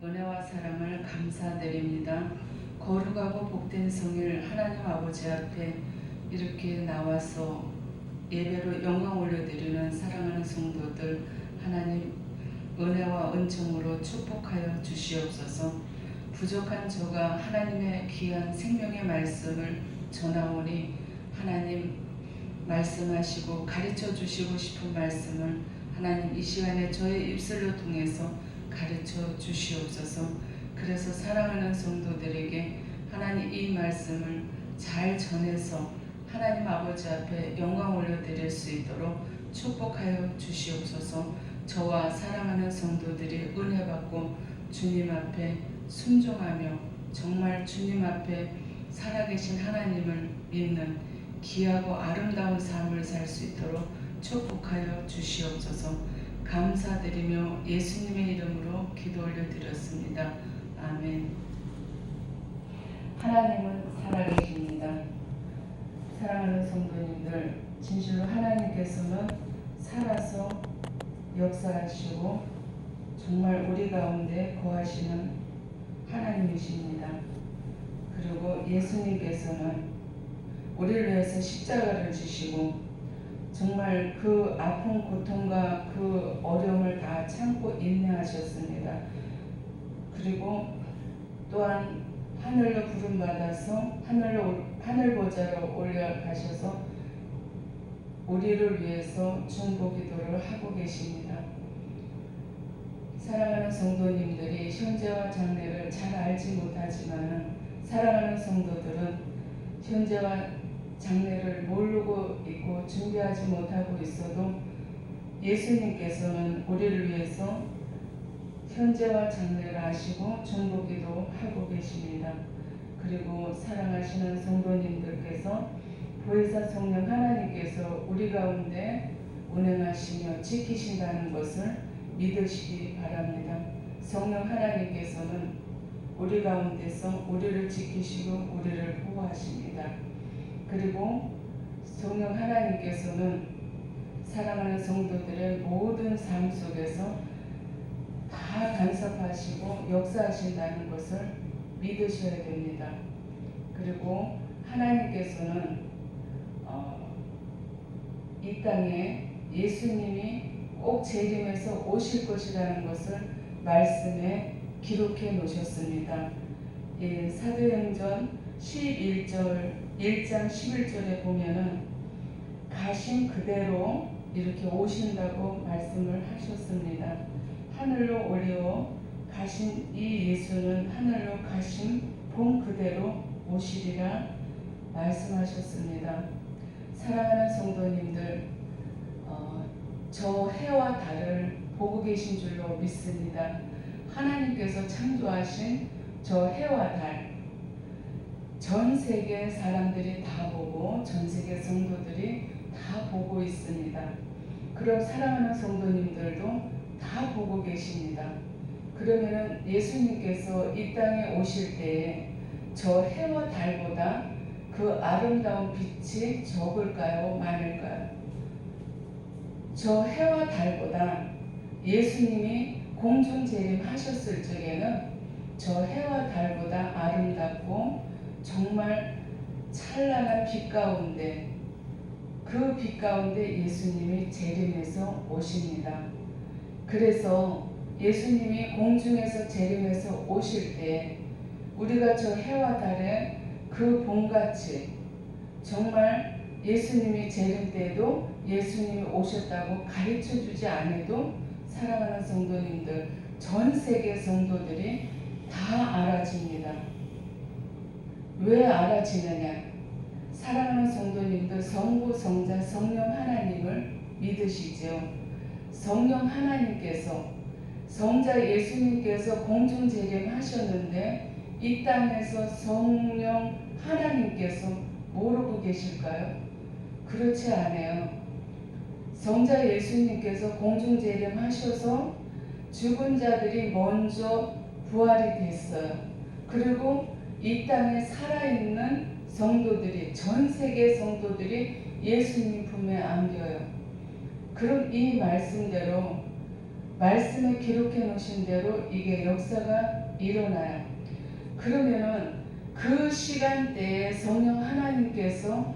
은혜와 사랑을 감사드립니다. 거룩하고 복된 성일 하나님 아버지 앞에 이렇게 나와서 예배로 영광 올려드리는 사랑하는 성도들 하나님 은혜와 은총으로 축복하여 주시옵소서 부족한 저가 하나님의 귀한 생명의 말씀을 전하오니 하나님 말씀하시고 가르쳐 주시고 싶은 말씀을 하나님 이 시간에 저의 입술로 통해서 가르쳐 주시옵소서. 그래서 사랑하는 성도들에게 하나님 이 말씀을 잘 전해서 하나님 아버지 앞에 영광 올려드릴 수 있도록 축복하여 주시옵소서. 저와 사랑하는 성도들이 은혜 받고 주님 앞에 순종하며 정말 주님 앞에 살아계신 하나님을 믿는 귀하고 아름다운 삶을 살 수 있도록 축복하여 주시옵소서. 감사드리며 예수님의 이름으로 기도 올려드렸습니다. 아멘. 하나님은 살아계십니다. 사랑하는 성도님들, 진실로 하나님께서는 살아서 역사하시고 정말 우리 가운데 거하시는 하나님이십니다. 그리고 예수님께서는 우리를 위해서 십자가를 지시고 정말 그 아픈 고통과 그 어려움을 다 참고 인내하셨습니다. 그리고 또한 하늘로 부름 받아서 하늘로 하늘 보좌로 올려 가셔서 우리를 위해서 중보 기도를 하고 계십니다. 사랑하는 성도님들이 현재와 장래를 잘 알지 못하지만 사랑하는 성도들은 현재와 장래를 모르고 있고 준비하지 못하고 있어도 예수님께서는 우리를 위해서 현재와 장래를 아시고 정복기도 하고 계십니다. 그리고 사랑하시는 성도님들께서 보혜사 성령 하나님께서 우리 가운데 운행하시며 지키신다는 것을 믿으시기 바랍니다. 성령 하나님께서는 우리 가운데서 우리를 지키시고 우리를 보호하십니다. 그리고 성령 하나님께서는 사랑하는 성도들의 모든 삶 속에서 다 간섭하시고 역사하신다는 것을 믿으셔야 됩니다. 그리고 하나님께서는 어, 이 땅에 예수님이 꼭 재림해서 오실 것이라는 것을 말씀에 기록해 놓으셨습니다. 예, 사도행전 11절 1장 11절에 보면은 가신 그대로 이렇게 오신다고 말씀을 하셨습니다. 하늘로 올려 가신 이 예수는 하늘로 가신 본 그대로 오시리라 말씀하셨습니다. 사랑하는 성도님들, 어, 저 해와 달을 보고 계신 줄로 믿습니다. 하나님께서 창조하신 저 해와 달, 전 세계 사람들이 다 보고 전 세계 성도들이 다 보고 있습니다. 그럼 사랑하는 성도님들도 다 보고 계십니다. 그러면은 예수님께서 이 땅에 오실 때에 저 해와 달보다 그 아름다운 빛이 적을까요? 많을까요? 저 해와 달보다 예수님이 공중 재림하셨을 적에는 저 해와 달보다 아름답고 정말 찬란한 빛 가운데 그 빛 가운데 예수님이 재림해서 오십니다. 그래서 예수님이 공중에서 재림해서 오실 때 우리가 저 해와 달에 그 봄같이 정말 예수님이 재림 때에도 예수님이 오셨다고 가르쳐 주지 않아도 사랑하는 성도님들 전 세계 성도들이 다 알아집니다. 왜 알아지느냐? 사랑하는 성도님들 성부, 성자, 성령 하나님을 믿으시죠. 성령 하나님께서 성자 예수님께서 공중 재림하셨는데 이 땅에서 성령 하나님께서 모르고 계실까요? 그렇지 않아요. 성자 예수님께서 공중 재림하셔서 죽은 자들이 먼저 부활이 됐어요. 그리고 이 땅에 살아있는 성도들이 전 세계 성도들이 예수님 품에 안겨요. 그럼 이 말씀대로 말씀에 기록해 놓으신 대로 이게 역사가 일어나요. 그러면은 그 시간대에 성령 하나님께서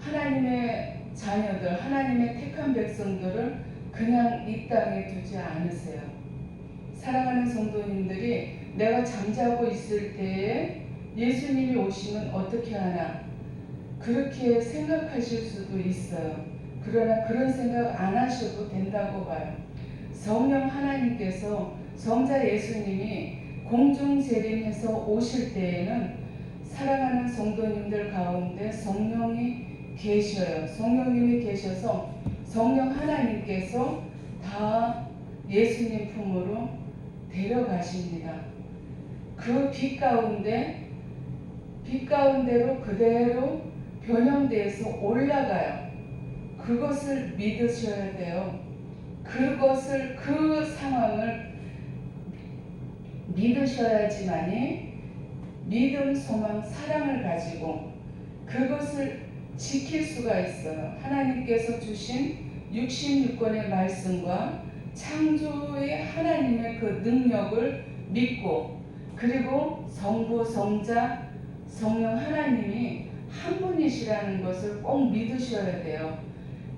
하나님의 자녀들, 하나님의 택한 백성들을 그냥 이 땅에 두지 않으세요. 사랑하는 성도님들이 내가 잠자고 있을 때에 예수님이 오시면 어떻게 하나 그렇게 생각하실 수도 있어요. 그러나 그런 생각 안 하셔도 된다고 봐요. 성령 하나님께서 성자 예수님이 공중 재림해서 오실 때에는 사랑하는 성도님들 가운데 성령이 계셔요. 성령님이 계셔서 성령 하나님께서 다 예수님 품으로 데려가십니다. 그 빛 가운데 빛 가운데로 그대로 변형돼서 올라가요. 그것을 믿으셔야 돼요. 그것을 그 상황을 믿으셔야지만이 믿음, 소망, 사랑을 가지고 그것을 지킬 수가 있어요. 하나님께서 주신 66권의 말씀과 창조의 하나님의 그 능력을 믿고 그리고 성부, 성자, 성령 하나님이 한 분이시라는 것을 꼭 믿으셔야 돼요.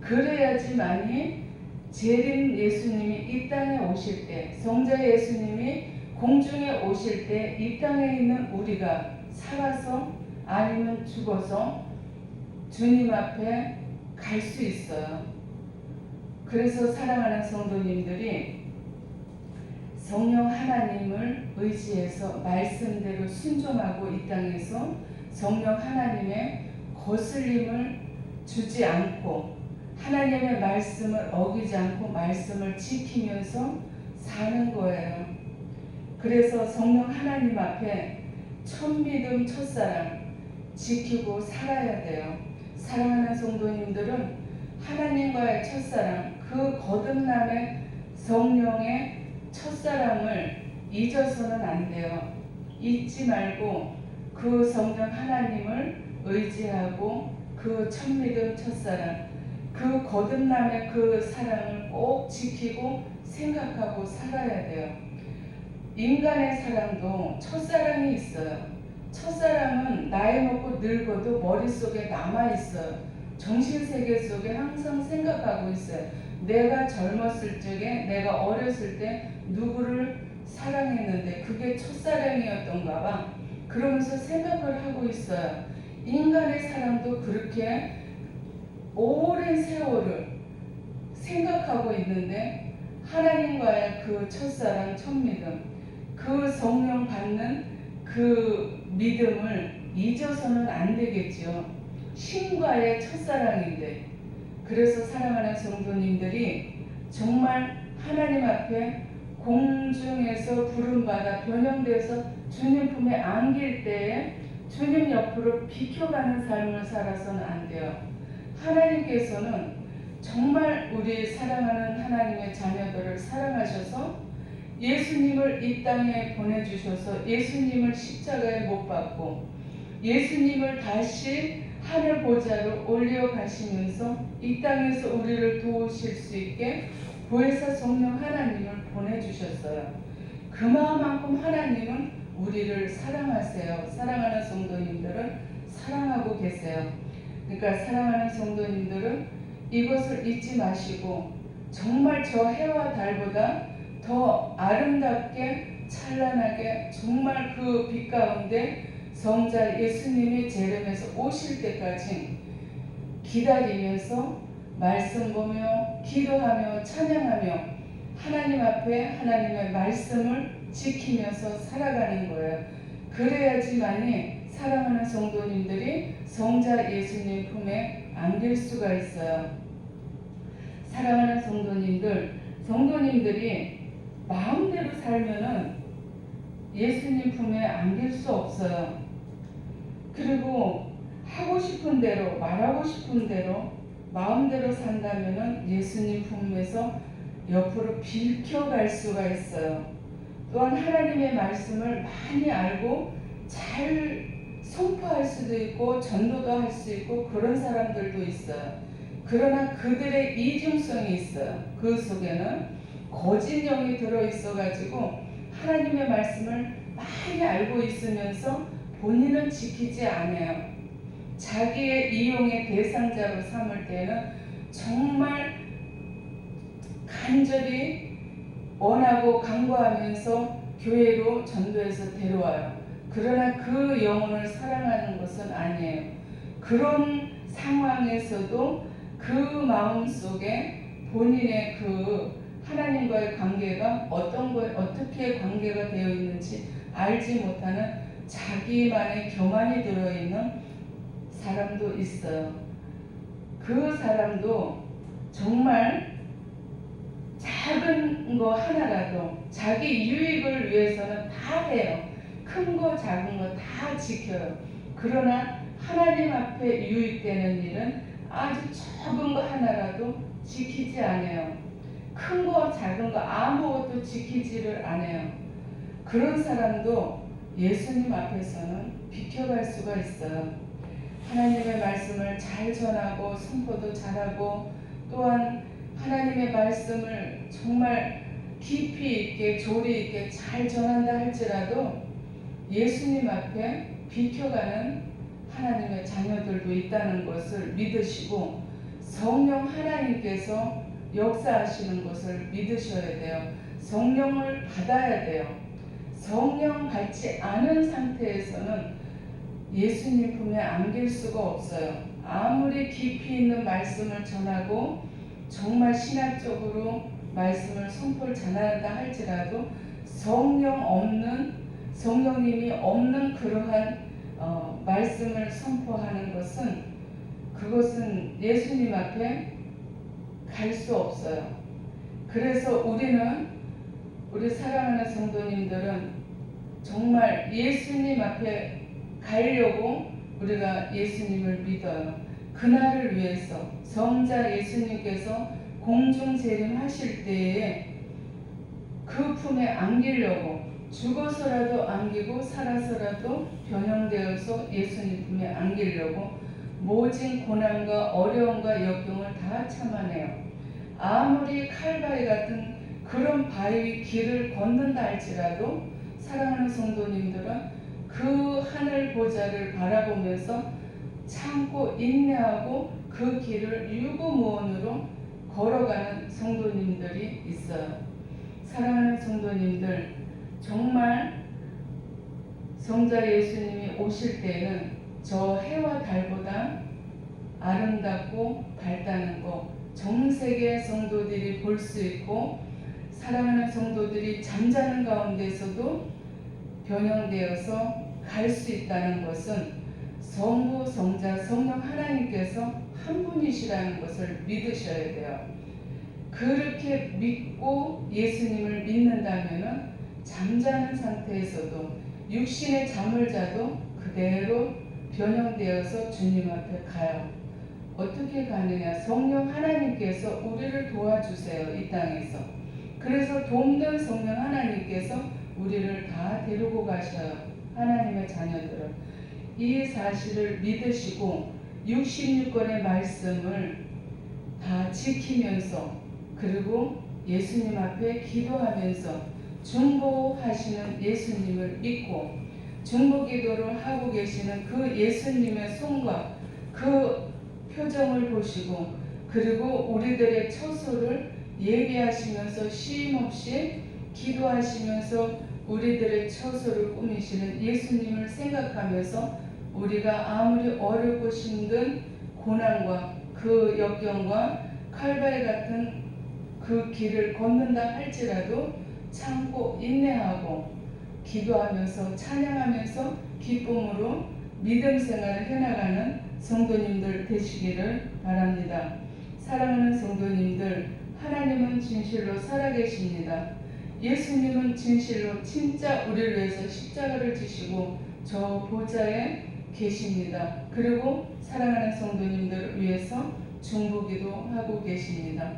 그래야지만이 재림 예수님이 이 땅에 오실 때, 성자 예수님이 공중에 오실 때 이 땅에 있는 우리가 살아서 아니면 죽어서 주님 앞에 갈 수 있어요. 그래서 사랑하는 성도님들이 성령 하나님을 의지해서 말씀대로 순종하고 이 땅에서 성령 하나님의 거슬림을 주지 않고 하나님의 말씀을 어기지 않고 말씀을 지키면서 사는 거예요. 그래서 성령 하나님 앞에 첫 믿음, 첫사랑 지키고 살아야 돼요. 사랑하는 성도님들은 하나님과의 첫사랑, 그 거듭남의 성령의 첫사랑을 잊어서는 안 돼요. 잊지 말고 그 성령 하나님을 의지하고 그 첫 믿음, 첫사랑, 그 거듭남의 그 사랑을 꼭 지키고 생각하고 살아야 돼요. 인간의 사랑도 첫사랑이 있어요. 첫사랑은 나이 먹고 늙어도 머릿속에 남아있어요. 정신세계 속에 항상 생각하고 있어요. 내가 젊었을 적에, 내가 어렸을 때 누구를 사랑했는데 그게 첫사랑이었던가 봐. 그러면서 생각을 하고 있어요. 인간의 사랑도 그렇게 오랜 세월을 생각하고 있는데 하나님과의 그 첫사랑, 첫 믿음, 그 성령 받는 그 믿음을 잊어서는 안 되겠지요. 신과의 첫사랑인데 그래서 사랑하는 성도님들이 정말 하나님 앞에 공중에서 부름받아 변형돼서 주님 품에 안길 때에 주님 옆으로 비켜가는 삶을 살아서는 안 돼요. 하나님께서는 정말 우리 사랑하는 하나님의 자녀들을 사랑하셔서 예수님을 이 땅에 보내주셔서 예수님을 십자가에 못 박고 예수님을 다시 하늘 보좌로 올려 가시면서 이 땅에서 우리를 도우실 수 있게 보혜사 성령 하나님을 보내주셨어요. 그만큼 하나님은 우리를 사랑하세요. 사랑하는 성도님들을 사랑하고 계세요. 그러니까 사랑하는 성도님들은 이것을 잊지 마시고 정말 저 해와 달보다 더 아름답게 찬란하게 정말 그 빛 가운데 성자 예수님이 재림해서 오실 때까지 기다리면서 말씀 보며 기도하며 찬양하며 하나님 앞에 하나님의 말씀을 지키면서 살아가는 거예요. 그래야지만이 사랑하는 성도님들이 성자 예수님 품에 안길 수가 있어요. 사랑하는 성도님들, 성도님들이 마음대로 살면은 예수님 품에 안길 수 없어요. 그리고 하고 싶은 대로, 말하고 싶은 대로, 마음대로 산다면은 예수님 품에서 옆으로 비켜갈 수가 있어요. 또한 하나님의 말씀을 많이 알고 잘 선포할 수도 있고 전도도 할 수 있고 그런 사람들도 있어요. 그러나 그들의 이중성이 있어요. 그 속에는 거짓 영이 들어 있어 가지고 하나님의 말씀을 많이 알고 있으면서 본인은 지키지 않아요. 자기의 이용의 대상자로 삼을 때는 정말 간절히 원하고 강구하면서 교회로 전도해서 데려와요. 그러나 그 영혼을 사랑하는 것은 아니에요. 그런 상황에서도 그 마음 속에 본인의 그 하나님과의 관계가 어떤 거 어떻게 관계가 되어 있는지 알지 못하는 자기만의 교만이 들어 있는 사람도 있어요. 그 사람도 정말 작은 거 하나라도 자기 유익을 위해서는 다 해요. 큰 거 작은 거 다 지켜요. 그러나 하나님 앞에 유익되는 일은 아주 적은 거 하나라도 지키지 않아요. 큰 거 작은 거 아무것도 지키지를 않아요. 그런 사람도 예수님 앞에서는 비켜갈 수가 있어요. 하나님의 말씀을 잘 전하고 선포도 잘하고 또한 하나님의 말씀을 정말 깊이 있게 조리 있게 잘 전한다 할지라도 예수님 앞에 비켜가는 하나님의 자녀들도 있다는 것을 믿으시고 성령 하나님께서 역사하시는 것을 믿으셔야 돼요. 성령을 받아야 돼요. 성령 받지 않은 상태에서는 예수님 품에 안길 수가 없어요. 아무리 깊이 있는 말씀을 전하고 정말 신학적으로 말씀을 선포를 전한다 할지라도 성령 없는 성령님이 없는 그러한 어, 말씀을 선포하는 것은 그것은 예수님 앞에 갈 수 없어요. 그래서 우리는 우리 사랑하는 성도님들은 정말 예수님 앞에 가려고 우리가 예수님을 믿어요. 그날을 위해서 성자 예수님께서 공중 재림하실 때에 그 품에 안기려고 죽어서라도 안기고 살아서라도 변형되어서 예수님 품에 안기려고 모진 고난과 어려움과 역경을 다 참아내요. 아무리 칼바위 같은 그런 바위 길을 걷는다 할지라도 사랑하는 성도님들은 그 하늘 보좌를 바라보면서 참고 인내하고 그 길을 유구무원으로 걸어가는 성도님들이 있어요. 사랑하는 성도님들, 정말 성자 예수님이 오실 때는 저 해와 달보다 아름답고 밝다는 거전 세계 성도들이 볼 수 있고 사랑하는 성도들이 잠자는 가운데서도 변형되어서 갈 수 있다는 것은 성부, 성자, 성령 하나님께서 한 분이시라는 것을 믿으셔야 돼요. 그렇게 믿고 예수님을 믿는다면 잠자는 상태에서도 육신의 잠을 자도 그대로 변형되어서 주님 앞에 가요. 어떻게 가느냐? 성령 하나님께서 우리를 도와주세요. 이 땅에서. 그래서 돕는 성령 하나님께서 우리를 다 데리고 가셔요. 하나님의 자녀들을. 이 사실을 믿으시고 66권의 말씀을 다 지키면서 그리고 예수님 앞에 기도하면서 중보하시는 예수님을 믿고 중보 기도를 하고 계시는 그 예수님의 손과 그 표정을 보시고 그리고 우리들의 처소를 예비하시면서 쉼 없이 기도하시면서 우리들의 처소를 꾸미시는 예수님을 생각하면서 우리가 아무리 어렵고 힘든 고난과 그 역경과 칼바위 같은 그 길을 걷는다 할지라도 참고 인내하고 기도하면서 찬양하면서 기쁨으로 믿음 생활을 해나가는 성도님들 되시기를 바랍니다. 사랑하는 성도님들, 하나님은 진실로 살아계십니다. 예수님은 진실로 진짜 우리를 위해서 십자가를 지시고 저 보좌에 계십니다. 그리고 사랑하는 성도님들을 위해서 중보기도 하고 계십니다.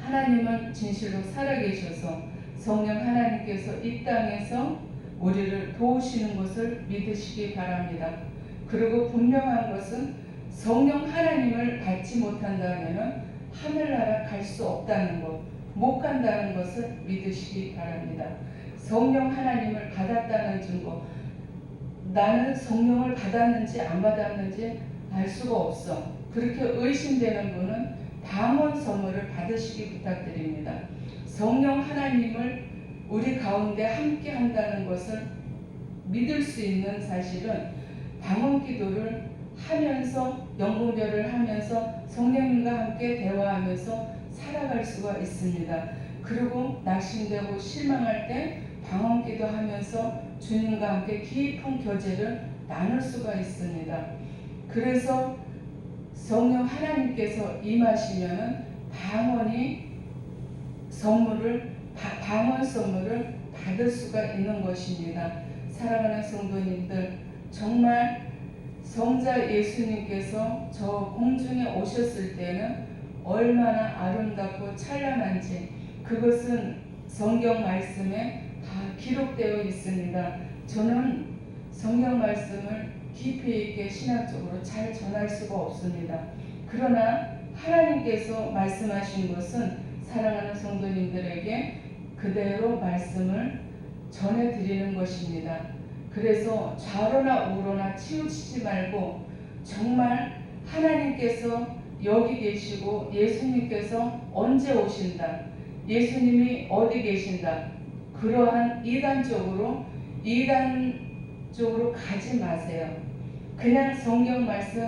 하나님은 진실로 살아계셔서 성령 하나님께서 이 땅에서 우리를 도우시는 것을 믿으시기 바랍니다. 그리고 분명한 것은 성령 하나님을 받지 못한다면 하늘나라 갈 수 없다는 것. 못 간다는 것을 믿으시기 바랍니다. 성령 하나님을 받았다는 증거. 나는 성령을 받았는지 안 받았는지 알 수가 없어. 그렇게 의심되는 분은 방언 선물을 받으시기 부탁드립니다. 성령 하나님을 우리 가운데 함께 한다는 것을 믿을 수 있는 사실은 방언 기도를 하면서 영분별을 하면서 성령님과 함께 대화하면서 살아갈 수가 있습니다. 그리고 낙심되고 실망할 때 방언 기도 하면서 주님과 함께 깊은 교제를 나눌 수가 있습니다. 그래서 성령 하나님께서 임하시면은 방언이 선물을 바- 방언 선물을 받을 수가 있는 것입니다. 사랑하는 성도님들 정말 성자 예수님께서 저 공중에 오셨을 때는 얼마나 아름답고 찬란한지 그것은 성경 말씀에 다 기록되어 있습니다. 저는 성경 말씀을 깊이 있게 신학적으로 잘 전할 수가 없습니다. 그러나 하나님께서 말씀하신 것은 사랑하는 성도님들에게 그대로 말씀을 전해드리는 것입니다. 그래서 좌로나 우로나 치우치지 말고 정말 하나님께서 여기 계시고 예수님께서 언제 오신다. 예수님이 어디 계신다. 그러한 이단적으로 이단적으로 가지 마세요. 그냥 성경 말씀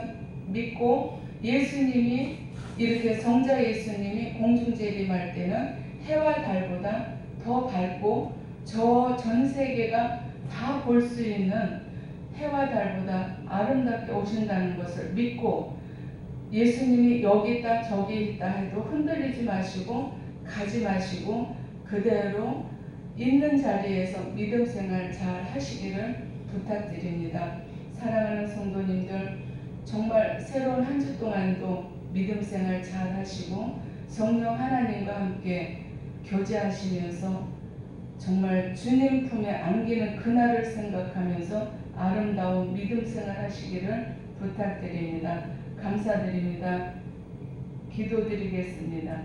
믿고 예수님이 이렇게 성자 예수님이 공중재림할 때는 해와 달보다 더 밝고 저 전 세계가 다 볼 수 있는 해와 달보다 아름답게 오신다는 것을 믿고 예수님이 여기 있다 저기 있다 해도 흔들리지 마시고 가지 마시고 그대로 있는 자리에서 믿음 생활 잘 하시기를 부탁드립니다. 사랑하는 성도님들 정말 새로운 한 주 동안도 믿음 생활 잘 하시고 성령 하나님과 함께 교제하시면서 정말 주님 품에 안기는 그날을 생각하면서 아름다운 믿음 생활 하시기를 부탁드립니다. 감사드립니다. 기도드리겠습니다.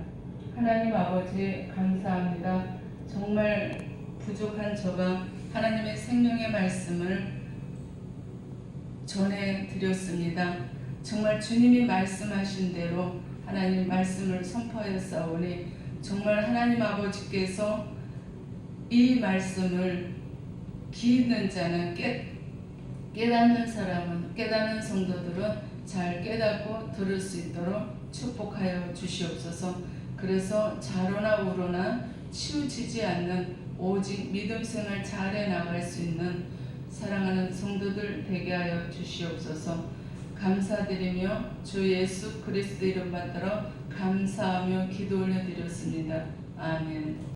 하나님 아버지 감사합니다. 정말 부족한 저가 하나님의 생명의 말씀을 전해 드렸습니다. 정말 주님이 말씀하신 대로 하나님 말씀을 선포하였사오니 정말 하나님 아버지께서 이 말씀을 귀 있는 자는 깨, 깨닫는 사람은 깨닫는 성도들은 잘 깨닫고 들을 수 있도록 축복하여 주시옵소서. 그래서 좌로나 우로나 치우치지 않는 오직 믿음 생활 잘해 나갈 수 있는 사랑하는 성도들 되게 하여 주시옵소서. 감사드리며 주 예수 그리스도 이름 받들어 감사하며 기도 올려드렸습니다. 아멘.